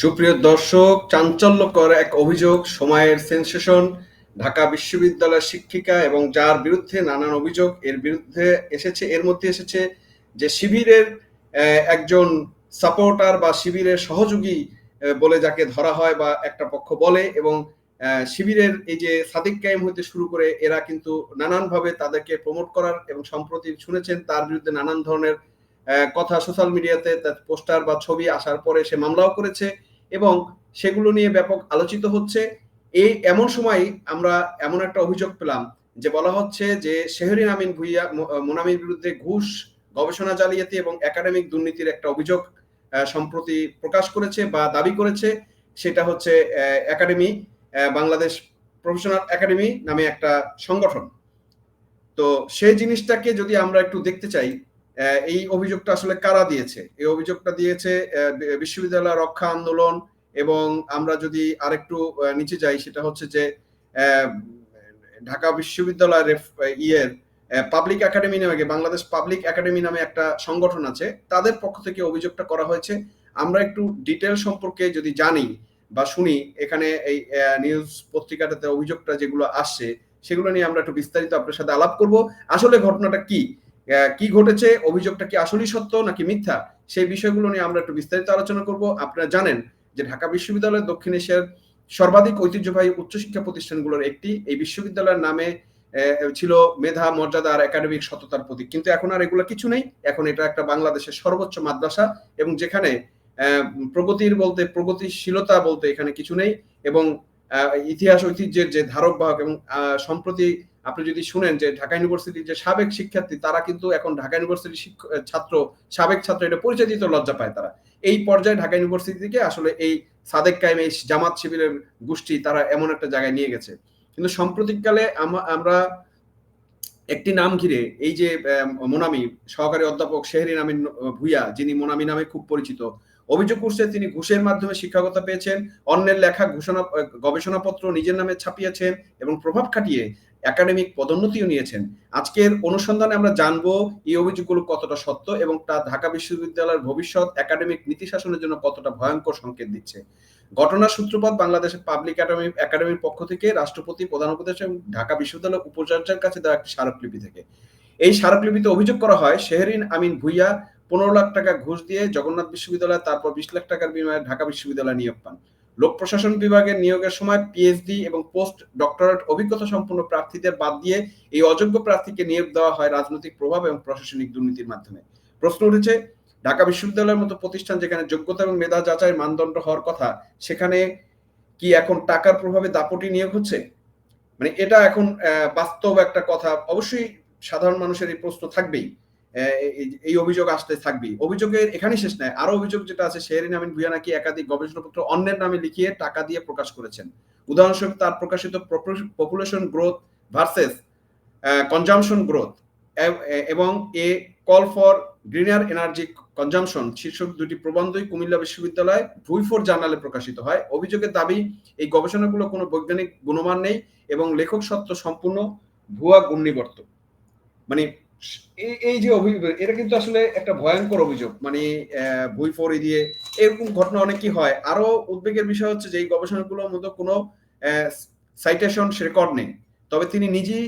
সুপ্রিয় দর্শক, চাঞ্চল্যকর এক অভিযোগ, সময়ের সেন্সেশন, ঢাকা বিশ্ববিদ্যালয়ের শিক্ষিকা এবং যার বিরুদ্ধে নানান অভিযোগ, এর বিরুদ্ধে এসেছে, এর মধ্যে এসেছে যে শিবিরের একজন সাপোর্টার বা শিবিরের সহযোগী বলে যাকে ধরা হয় বা একটা পক্ষ বলে এবং শিবিরের এই যে সাদিক কায়েম হইতে শুরু করে, এরা কিন্তু নানানভাবে তাদেরকে প্রমোট করার এবং সম্প্রতি শুনেছেন, তার বিরুদ্ধে নানান ধরনের কথা সোশ্যাল মিডিয়াতে তার পোস্টার বা ছবি আসার পরে সে মামলাও করেছে এবং সেগুলো নিয়ে ব্যাপক আলোচিত হচ্ছে। এই এমন সময় আমরা এমন একটা অভিযোগ পেলাম যে বলা হচ্ছে যে শেহরিন আমিন ভুইয়া মোনামির বিরুদ্ধে ঘুষ, গবেষণা জালিয়াতি এবং একাডেমিক দুর্নীতির একটা অভিযোগ সম্প্রতি প্রকাশ করেছে বা দাবি করেছে। সেটা হচ্ছে একাডেমি বাংলাদেশ প্রফেশনাল একাডেমি নামে একটা সংগঠন। তো সেই জিনিসটাকে যদি আমরা একটু দেখতে চাই এই অভিযোগটা আসলে কারা দিয়েছে? এই অভিযোগটা দিয়েছে বিশ্ববিদ্যালয় রক্ষা আন্দোলন এবং আমরা যদি আরেকটু নিচে যাই, সেটা হচ্ছে যে ঢাকা বিশ্ববিদ্যালয়ের ইয়ের পাবলিক একাডেমি নামে বাংলাদেশ পাবলিক একাডেমি নামে একটা সংগঠন আছে, তাদের পক্ষ থেকে অভিযোগটা করা হয়েছে। আমরা একটু ডিটেল সম্পর্কে যদি জানি বা শুনি, এখানে এই নিউজ পত্রিকাটাতে অভিযোগটা যেগুলো আসছে, সেগুলো নিয়ে আমরা একটু বিস্তারিত আপনার সাথে আলাপ করব। আসলে ঘটনাটা কি? কি ঘটেছে, অভিযোগটা কি আসলেই সত্য নাকি মিথ্যা, সেই বিষয়গুলো নিয়ে আমরা একটু বিস্তারিত আলোচনা করব। আপনারা জানেন যে ঢাকা বিশ্ববিদ্যালয় দক্ষিণ এশিয়ার সর্বাধিক ঐতিহ্যবাহী উচ্চশিক্ষা প্রতিষ্ঠানগুলোর একটি, এই বিশ্ববিদ্যালয়ের নামে ছিল মেধা, মর্যাদা আর একাডেমিক সততার প্রতীক। কিন্তু এখন আর এগুলো কিছু নেই। এখন এটা একটা বাংলাদেশের সর্বোচ্চ মাদ্রাসা এবং যেখানে প্রগতির বলতে, প্রগতিশীলতা বলতে এখানে কিছু নেই এবং ইতিহাস ঐতিহ্যের যে ধারক বাহক এবং সম্প্রতি আপনি যদি শুনেন যে ঢাকা ইউনিভার্সিটির যে সাবেক শিক্ষার্থী, তারা কিন্তু এখন ঢাকা ইউনিভার্সিটির ছাত্র, সাবেক ছাত্র এটা পরিচয় দিতে লজ্জা পায় তারা। এই পর্যায়ে ঢাকা ইউনিভার্সিটি থেকে আসলে এই সাদেক কায়েম, এই জামাত শিবিরের গোষ্ঠী তারা এমন একটা জায়গায় নিয়ে গেছে। কিন্তু সাম্প্রতিককালে আম- আমরা একটি নাম ঘিরে এই যে মোনামি, সহকারী অধ্যাপক শেহরিন আমিন ভুইয়া, যিনি মোনামি নামে খুব পরিচিত, অভিযোগ করছে তিনি ঘুষের মাধ্যমে শিক্ষকতা পেয়েছেন, অন্যের লেখা ঘোষণা গবেষণাপত্র নিজের নামে ছাপিয়েছেন এবং প্রভাব খাটিয়ে একাডেমিক পদোন্নতিও নিয়েছেন। আজকের অনুসন্ধানে আমরা জানব এই অভিযোগগুলো কতটা সত্য এবং তা ঢাকা বিশ্ববিদ্যালয়ের ভবিষ্যৎ একাডেমিক নীতি শাসনের জন্য কতটা ভয়ঙ্কর সংকেত দিচ্ছে। ঘটনার সূত্রপাত বাংলাদেশের পাবলিক একাডেমি একাডেমির পক্ষ থেকে রাষ্ট্রপতি, প্রধান উপদেশ এবং ঢাকা বিশ্ববিদ্যালয় উপাচার্যের কাছে দেওয়া একটি স্মারকলিপি থেকে। এই স্মারকলিপিতে অভিযোগ করা হয়, শেহরিন আমিন ভুইয়া পনেরো লাখ টাকা ঘুষ দিয়ে জগন্নাথ বিশ্ববিদ্যালয়, তারপর বিশ লাখ টাকার বিনিময়ে ঢাকা বিশ্ববিদ্যালয়ে নিয়োগ পান। লোক প্রশাসন বিভাগের নিয়োগের সময় পিএইচডি এবং পোস্ট ডক্টরেট অভিজ্ঞতা সম্পন্ন প্রার্থীদের বাদ দিয়ে এই অযোগ্য প্রার্থীকে নিয়োগ দেওয়া হয় রাজনৈতিক প্রভাব এবং প্রশাসনিক দুর্নীতির মাধ্যমে। প্রশ্ন উঠেছে, ঢাকা বিশ্ববিদ্যালয়ের মতো প্রতিষ্ঠান যেখানে যোগ্যতা এবং মেধা যাচাইয়ের মানদণ্ড হওয়ার কথা, সেখানে কি এখন টাকার প্রভাবে দাপটি নিয়োগ হচ্ছে? মানে এটা এখন বাস্তব একটা কথা। অবশ্যই সাধারণ মানুষের এই প্রশ্ন থাকবেই। এই- অভিযোগ আসতে থাকবেই। অভিযোগের এখানেই শেষ নয়। আরও অভিযোগ যেটা আছে, শেহরিন আমিন ভুইয়া নাকি একাধিক গবেষণাপত্র অন্যের নামে লিখিয়ে টাকা দিয়ে প্রকাশ করেছেন। উদাহরণস্বরূপ তার প্রকাশিত population growth versus consumption growth এবং a, call for greener energy consumption শীর্ষক দুটি প্রবন্ধই কুমিল্লা বিশ্ববিদ্যালয় ভুইফোর জার্নালে প্রকাশিত হয়। অভিযোগের দাবি, এই গবেষণাগুলো কোনো বৈজ্ঞানিক গুণমান নেই এবং লেখক সত্য সম্পূর্ণ ভুয়া ঘূর্ণিবর্ত। মানে এই যে অভিযোগ, এটা কিন্তু আসলে একটা ভয়ঙ্কর অভিযোগ। মানে বই পড়ে দিয়ে এরকম ঘটনা অনেকই হয়। আরও উদ্বেগের বিষয় হচ্ছে যে, এই গবেষণাগুলোর মধ্যে কোনো সাইটেশন রেকর্ড নেই। তবে তিনি নিজেই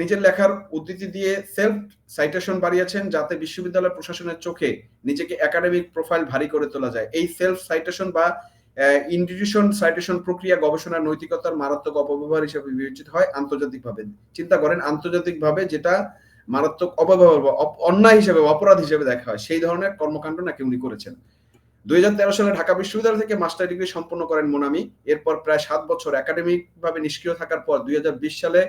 নিজের লেখার উদ্ধৃতি দিয়ে সেলফ সাইটেশন বাড়িয়েছেন যাতে বিশ্ববিদ্যালয় প্রশাসনের চোখে নিজেকে একাডেমিক প্রোফাইল ভারী করে তোলা যায়। এই সেলফ সাইটেশন বা ইনস্টিটিউশন সাইটেশন প্রক্রিয়া গবেষণার নৈতিকতার মারাত্মক অপব্যবহার হিসেবে বিবেচিত হয় আন্তর্জাতিকভাবে। চিন্তা করেন, আন্তর্জাতিকভাবে যেটা মারাত্মক অপব্যবহার বা অন্যায় হিসেবে, অপরাধ হিসেবে দেখা হয়। সেই ধরনের কর্মকাণ্ড নাকি উনি করেছেন। দুই সালে ঢাকা বিশ্ববিদ্যালয় থেকে মাস্টার ডিগ্রি সম্পন্ন করেন মোনামি। এরপর প্রায় সাত বছর একাডেমিক ভাবে নিষ্ক্রিয় থাকার পর দুই সালে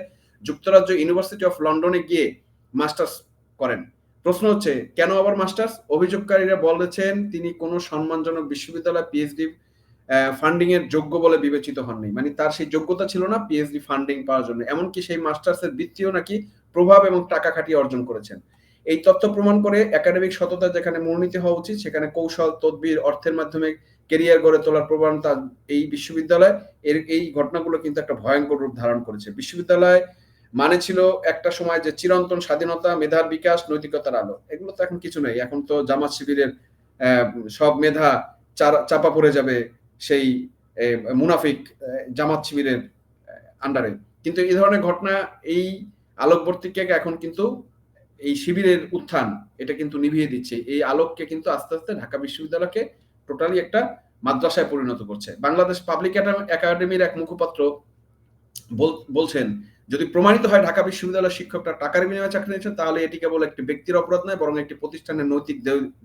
যুক্তরাজ্য ইউনিভার্সিটি অফ লন্ডনে গিয়ে মাস্টার্স করেন। প্রশ্ন হচ্ছে, কেন আবার মাস্টার্স? অভিযোগকারীরা বলেছেন, তিনি কোনো সম্মানজনক বিশ্ববিদ্যালয় পিএইচডি ফান্ডিং এর যোগ্য বলে বিবেচিত হননি। মানে তার সেই যোগ্যতা ছিল না পিএইচডি ফান্ডিং পাওয়ার জন্য। এমনকি সেই মাস্টার্স এর বৃত্তিও নাকি প্রভাব এবং টাকা খাটিয়ে অর্জন করেছেন। এই তথ্য প্রমাণ করে একাডেমিক সততা যেখানে মনোনীত হওয়া উচিত, সেখানে কৌশল, তদবির, অর্থের মাধ্যমে কেরিয়ার গড়ে তোলার প্রবণতা এই বিশ্ববিদ্যালয়, এর এই ঘটনাগুলো কিন্তু একটা ভয়ঙ্কর রূপ ধারণ করেছে। বিশ্ববিদ্যালয় মানে ছিল একটা সময় যে চিরন্তন স্বাধীনতা, মেধার বিকাশ, নৈতিকতার আলো। এগুলো তো এখন কিছু নেই। এখন তো জামাত শিবিরের সব মেধা চাপা পড়ে যাবে সেই মুনাফিক জামাত শিবিরের আন্ডারে কিন্তু এই ধরনের ঘটনা এই আলোকবর্তীকে এখন কিন্তু এই শিবিরের উত্থান, এটা কিন্তু নিভিয়ে দিচ্ছে। এই আলোককে কিন্তু আস্তে আস্তে ঢাকা বিশ্ববিদ্যালয়কে টোটালি একটা মাদ্রাসায় পরিণত করছে। বাংলাদেশ পাবলিক একাডেমির এক মুখপাত্র বলছেন, যদি প্রমাণিত হয় ঢাকা বিশ্ববিদ্যালয়ের শিক্ষকরা টাকার বিনিময়ে চাকরি নিয়েছেন, তাহলে এটি কেবল একটি ব্যক্তির অপরাধ নয়, বরং একটি প্রতিষ্ঠানের নৈতিক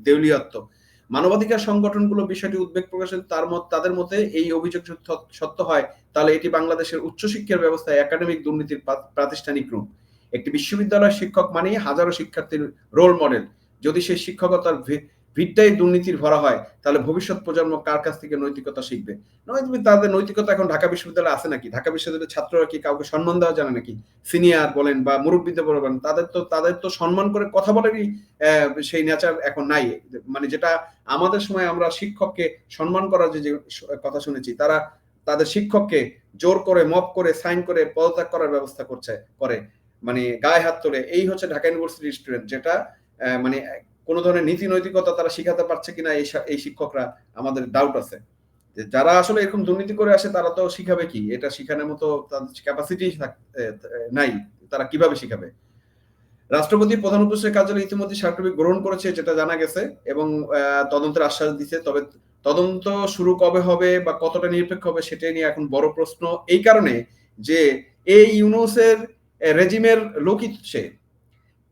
দেউলিয়াত্ম মানবাধিকার সংগঠনগুলো বিষয়টি উদ্বেগ প্রকাশ তার মত তাদের মতে এই অভিযোগ সত্য হয়, তাহলে এটি বাংলাদেশের উচ্চশিক্ষার ব্যবস্থায় একাডেমিক দুর্নীতির প্রাতিষ্ঠানিক রূপ। একটি বিশ্ববিদ্যালয়ের শিক্ষক মানেই হাজারো শিক্ষার্থীর রোল মডেল যদি সেই শিক্ষকতার ভিড়টাই দুর্নীতির ভরা হয়, তাহলে ভবিষ্যৎ প্রজন্ম কার কাছ থেকে নৈতিকতা শিখবে? নয়, তুমি তাদের নৈতিকতা এখন ঢাকা বিশ্ববিদ্যালয়ে আছে নাকি? ঢাকা বিশ্ববিদ্যালয়ের ছাত্ররা কি কাউকে সম্মান দেওয়া জানে নাকি? সিনিয়র বলেন বা মুরব্বীদের বলেন তাদের তো তাদের তো সম্মান করে কথা বলেরই সেই নেচার এখন নাই। মানে যেটা আমাদের সময় আমরা শিক্ষককে সম্মান করার যে কথা শুনেছি, তারা তাদের শিক্ষককে জোর করে, মপ করে, সাইন করে, পদত্যাগ করার ব্যবস্থা করছে, করে। মানে গায়ে হাত তোলে, এই হচ্ছে ঢাকা ইউনিভার্সিটির স্টুডেন্ট যেটা মানে কোন ধরনের নীতি নৈতিকতা তারা শিখাতে পারছে কিনা এই শিক্ষকরা, আমাদের ডাউট আছে। যে যারা আসলে এরকম দুর্নীতি করে আসে, তারা তো শিখাবে কি? এটা শিখানোর মতো তাদের ক্যাপাসিটি নাই। তারা কীভাবে শিখাবে? রাষ্ট্রপতি প্রধান উপদেষ্টার কার্যালয় ইতিমধ্যে সার্টিফিকেট গ্রহণ করেছে, যেটা জানা গেছে এবং তদন্তের আশ্বাস দিছে। তবে তদন্ত শুরু কবে হবে বা কতটা নিরপেক্ষ হবে, সেটাই নিয়ে এখন বড় প্রশ্ন। এই কারণে যে এই ইউনুসের রেজিমের লোকই সে।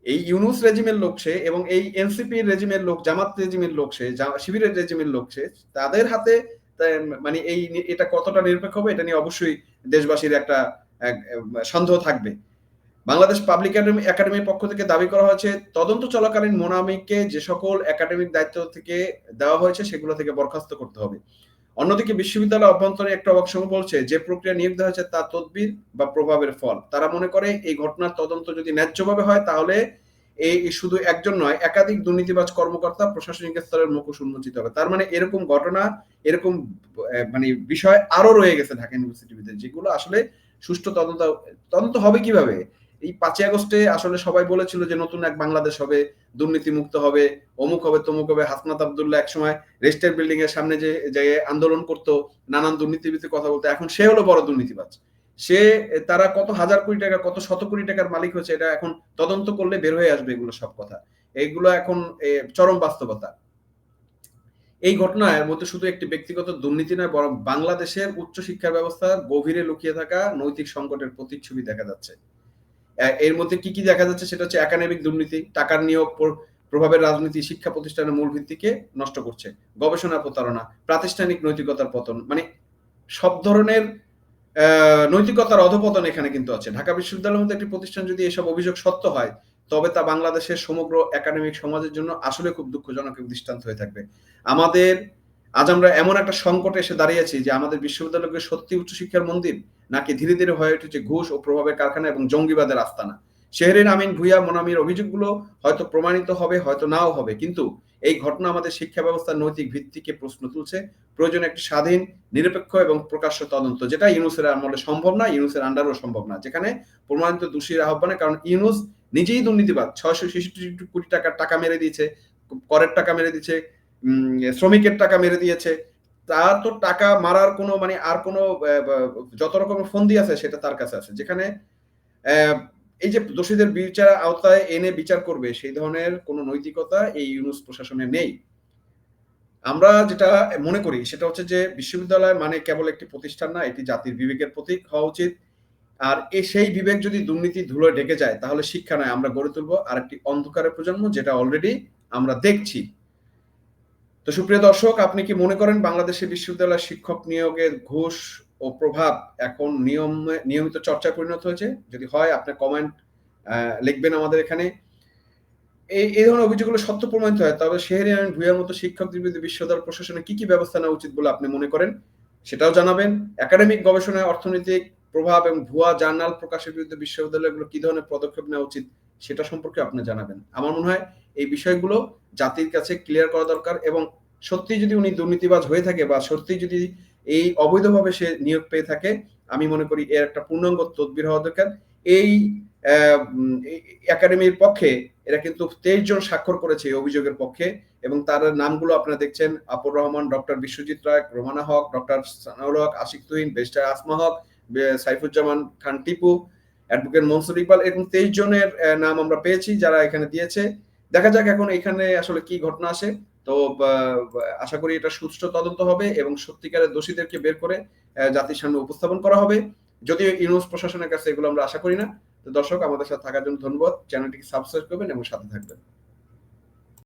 এই ইউনুস রেজিমের লোক সে এবং এই এনসিপি রেজিমের লোক, জামাত রেজিমের লোক সে শিবিরের রেজিমের লোক সে, তাদের হাতে মানে এই এটা কতটা নিরপেক্ষ হবে এটা নিয়ে অবশ্যই দেশবাসীর একটা সন্দেহ থাকবে। বাংলাদেশ পাবলিক একাডেমির পক্ষ থেকে দাবি করা হয়েছে, তদন্ত চলাকালীন মোনামিককে যে সকল একাডেমিক দায়িত্ব থেকে দেওয়া হয়েছে সেগুলো থেকে বরখাস্ত করতে হবে। অন্যদিকে বিশ্ববিদ্যালয় অভ্যন্তরে একটা অবসঙ্গ বলছে, যে প্রক্রিয়া নিয়োগ দেওয়া হয়েছে তা তদবির বা প্রভাবের ফল। তারা মনে করে এই ঘটনার তদন্ত যদি ন্যায্যভাবে হয়, তাহলে এই শুধু একজন নয়, একাধিক দুর্নীতিবাজ কর্মকর্তা প্রশাসনিক স্তরের মুখোশ উন্মোচিত হবে। তার মানে এরকম ঘটনা, এরকম মানে বিষয় আরও রয়ে গেছে ঢাকা ইউনিভার্সিটির ভিতরে, যেগুলো আসলে সুষ্ঠু তদন্ত তদন্ত হবে কীভাবে? এই পাঁচই আগস্টে আসলে সবাই বলেছিল যে নতুন এক বাংলাদেশ হবে দুর্নীতি মুক্ত হবে, অমুক হবে, তমুক হবে। হাসনাত আবদুল্লাহ একসময় রেস্টের বিল্ডিং এর সামনে যে যে আন্দোলন করতো, নানান দুর্নীতিবিদ কথা বলতো, এখন সে হলো বড় দুর্নীতিবাজ। সে, তারা কত হাজার কোটি টাকা, কত শত কোটি টাকার মালিক হচ্ছে এটা এখন তদন্ত করলে বের হয়ে আসবে এগুলো সব কথা। এইগুলো এখন চরম বাস্তবতা। এই ঘটনার মধ্যে শুধু একটি ব্যক্তিগত দুর্নীতি নয়, বরং বাংলাদেশের উচ্চ শিক্ষা ব্যবস্থা গভীরে লুকিয়ে থাকা নৈতিক সংকটের প্রতিচ্ছবি দেখা যাচ্ছে। এর মধ্যে কি কি দেখা যাচ্ছে সেটা হচ্ছে একাডেমিক দুর্নীতি, টাকার নিয়োগ প্রভাবের রাজনীতি, শিক্ষা প্রতিষ্ঠানের মূল ভিত্তিকে নষ্ট করছে। গবেষণা প্রতারণা, প্রাতিষ্ঠানিক নৈতিকতার পতন মানে সব ধরনের নৈতিকতার অধপতন এখানে কিন্তু আছে। ঢাকা বিশ্ববিদ্যালয়ের মধ্যে একটি প্রতিষ্ঠান যদি এসব অভিযোগ সত্য হয়, তবে তা বাংলাদেশের সমগ্র একাডেমিক সমাজের জন্য আসলে খুব দুঃখজনক দৃষ্টান্ত হয়ে থাকবে। আমাদের আজ আমরা এমন একটা সংকটে এসে দাঁড়িয়েছি যে আমাদের বিশ্ববিদ্যালয়কে সত্যি উচ্চশিক্ষার মন্দির, নাকি ধীরে ধীরে হয়ে উঠেছে ঘুষ ও প্রভাবের কারখানা এবং জঙ্গিবাদের আস্তানা। শেহরিন আমিন ভুইয়া মোনামির অভিযোগগুলো হয়তো প্রমাণিত হবে, হয়তো নাও হবে, কিন্তু এই ঘটনা আমাদের শিক্ষা ব্যবস্থার নৈতিক ভিত্তিকে প্রশ্ন তুলছে। প্রয়োজন একটি স্বাধীন, নিরপেক্ষ এবং প্রকাশ্য তদন্ত, যেটা ইউনুসের আমলে সম্ভব না, ইউনুসের আন্ডারও সম্ভব না, যেখানে প্রমাণিত দোষীর আহ্বানে, কারণ ইউনুস নিজেই দুর্নীতিবাদ, ছয়শো ছেষট্টি কোটি টাকার টাকা মেরে দিয়েছে, করের টাকা মেরে দিয়েছে শ্রমিকের টাকা মেরে দিয়েছে। তার তো টাকা মারার কোনো মানে আর কোনো যত রকমের ফন্দি আছে সেটা তার কাছে আছে। যেখানে এই যে দোষীদের বিচার আওতায় এনে বিচার করবে, সেই ধরনের কোনো নৈতিকতা এই ইউনুস প্রশাসনে নেই। আমরা যেটা মনে করি, সেটা হচ্ছে যে বিশ্ববিদ্যালয় মানে কেবল একটি প্রতিষ্ঠান না, এটি জাতির বিবেকের প্রতীক হওয়া উচিত। আর এই সেই বিবেক যদি দুর্নীতি ধুলো ঢেকে যায়, তাহলে শিক্ষা নয়। আমরা গড়ে তুলবো আর একটি অন্ধকারের প্রজন্ম, যেটা অলরেডি আমরা দেখছি। তো সুপ্রিয় দর্শক, আপনি কি মনে করেন বাংলাদেশের বিশ্ববিদ্যালয় শিক্ষক নিয়োগের ঘুষ ও প্রভাব এখন নিয়ম, নিয়মিত চর্চায় পরিণত হয়েছে? যদি হয়, আপনি কমেন্ট লিখবেন আমাদের এখানে। এই এই ধরনের অভিযোগগুলো সত্য প্রমাণিত হয়, তবে শেহরি আইন মতো শিক্ষকদের বিরুদ্ধে বিশ্ববিদ্যালয় প্রশাসনে কি কি ব্যবস্থা নেওয়া উচিত বলে আপনি মনে করেন? সেটাও জানাবেন। একাডেমিক গবেষণায় অর্থনৈতিক প্রভাব এবং ভুয়া জার্নাল প্রকাশের বিরুদ্ধে বিশ্ববিদ্যালয়গুলো কি ধরনের পদক্ষেপ নেওয়া উচিত সেটা সম্পর্কে আপনি জানাবেন। আমার মনে হয় এই বিষয়গুলো জাতির কাছে ক্লিয়ার করা দরকার এবং সত্যি যদি উনি দুর্নীতিবাজ হয়ে থাকে বা সত্যি যদি এই অবৈধভাবে সে নিয়োগ পেয়ে থাকে, আমি মনে করি এর একটা পূর্ণাঙ্গ তদবির হওয়া দরকার। এই একাডেমির পক্ষে এরা কিন্তু তেইশ জন স্বাক্ষর করেছে এই অভিযোগের পক্ষে এবং তার নামগুলো আপনারা দেখছেন। আপুর রহমান, ডক্টর বিশ্বজিৎ রায়, রোমানা হক, ডক্টর সানাউল হক, আশিক তুহিন বেস্টার আসমা হক সাইফুজ্জামান খান টিপু অ্যাডভোকেট মনসুর ইকবাল এরকম তেইশ জনের নাম আমরা পেয়েছি যারা এখানে দিয়েছে। দেখা যাক এখন এখানে আসলে কি ঘটনা আসে। তো আশা করি এটা সুষ্ঠু তদন্ত হবে এবং সত্যিকারের দোষীদেরকে বের করে জাতির সামনে উপস্থাপন করা হবে। যদিও ইউনুস প্রশাসনের কাছে এগুলো আমরা আশা করি না। তো দর্শক, আমাদের সাথে থাকার জন্য ধন্যবাদ। চ্যানেলটিকে সাবস্ক্রাইব করবেন এবং সাথে থাকবেন।